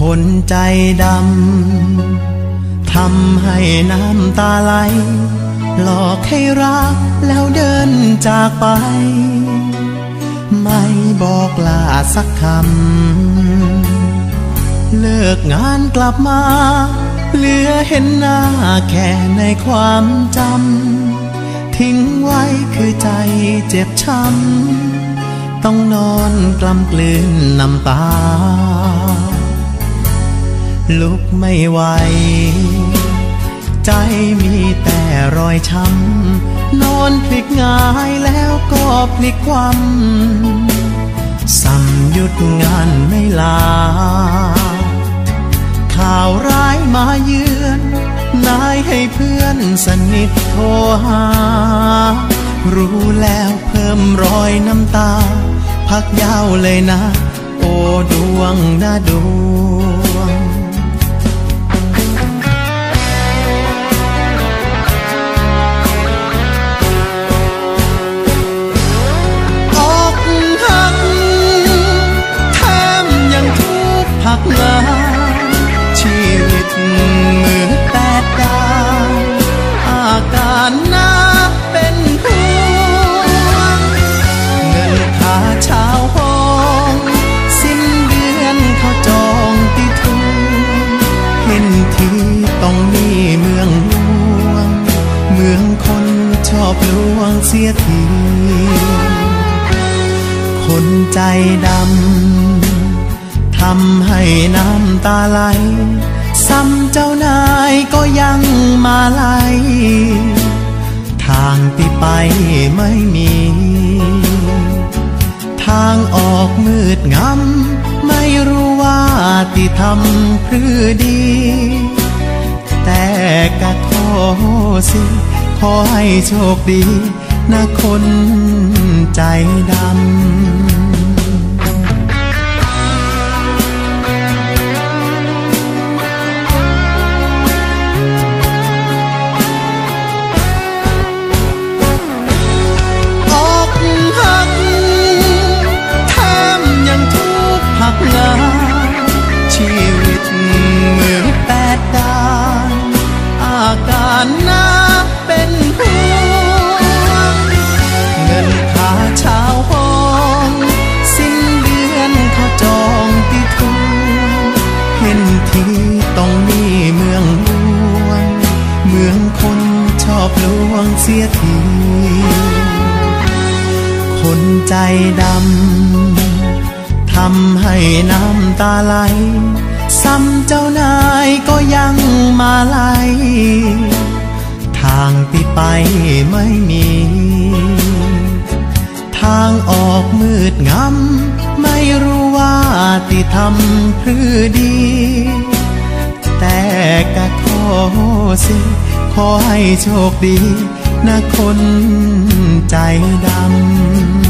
คนใจดำทำให้น้ำตาไหล หลอกให้รักแล้วเดินจากไป ไม่บอกลาสักคำ เลิกงานกลับมา เหลือเห็นหน้าแค่ในความจำ ทิ้งไว้คือใจเจ็บช้ำ ต้องนอนกลำกลืนน้ำตา ลุกไม่ไหว ใจมีแต่รอยช้ำนอนพลิกงายแล้วก็พลิกความสัมหยุดงานไม่ลา ข่าวร้ายมาเยือน นายให้เพื่อนสนิทโทรหา รู้แล้วเพิ่มรอยน้ำตา พักยาวเลยนะ โอ้ดวงนะดว ทุกข์ผักหลาชีวิตมือแตกดาวอาการน่าเป็นห่วงเงินค่าเช้าห้องสิ้นเดือนเขาจองติดทุนเห็นทีต้องมีเมืองหลวง เมืองคนชอบลวงเสียที คนใจดำำให้น้ำตาไหล ซ้ำเจ้านายก็ยังมาไลทางที่ไปไม่มี ทางออกมืดงำไม่รู้ว่าที่ทำพรือดี แต่กะขอสิ ขอให้โชคดีนะคนใจดำ อบลวงเสียที คนใจดำทำให้น้ำตาไหล ซ้ำเจ้านายก็ยังมาไหล ทางที่ไปไม่มี ทางออกมืดงำไม่รู้ว่าที่ทำพรือดี แต่กะขอสิ อให้โชคดีนะคนใจดำ